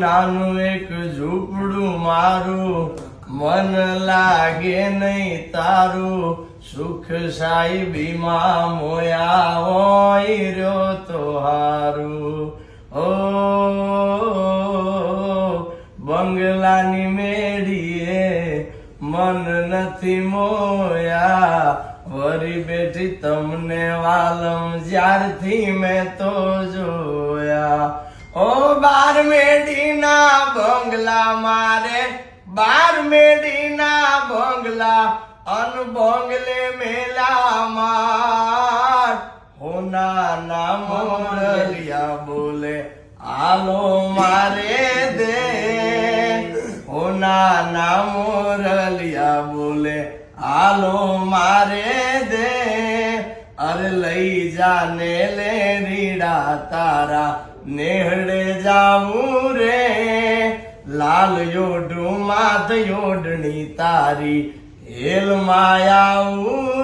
નાનું એક ઝૂંપડું મારું, મન લાગે નહીં તારું. સુખ સાહેબીમાં મોયા હોય રહ્યો તો હારું. ઓ, બંગલાની મેળીએ મન નથી મોયા. વરી બેઠી તમને વાલમ જ્યારથી મેં તો જોયા. બાર મેડીના બંગલા મારે બાર મેડીના બંગલા અન બંગલે મેલા માર હોના ના મોરલિયા બોલે આલો મારે દે. હોના ના મોરલિયા બોલે આલો મારે દે. અરે લઈ જાને લે રીડા તારા નેહડે જાવું રે. લાલ યોડું માધ યોડણી તારી હેલ માયાવું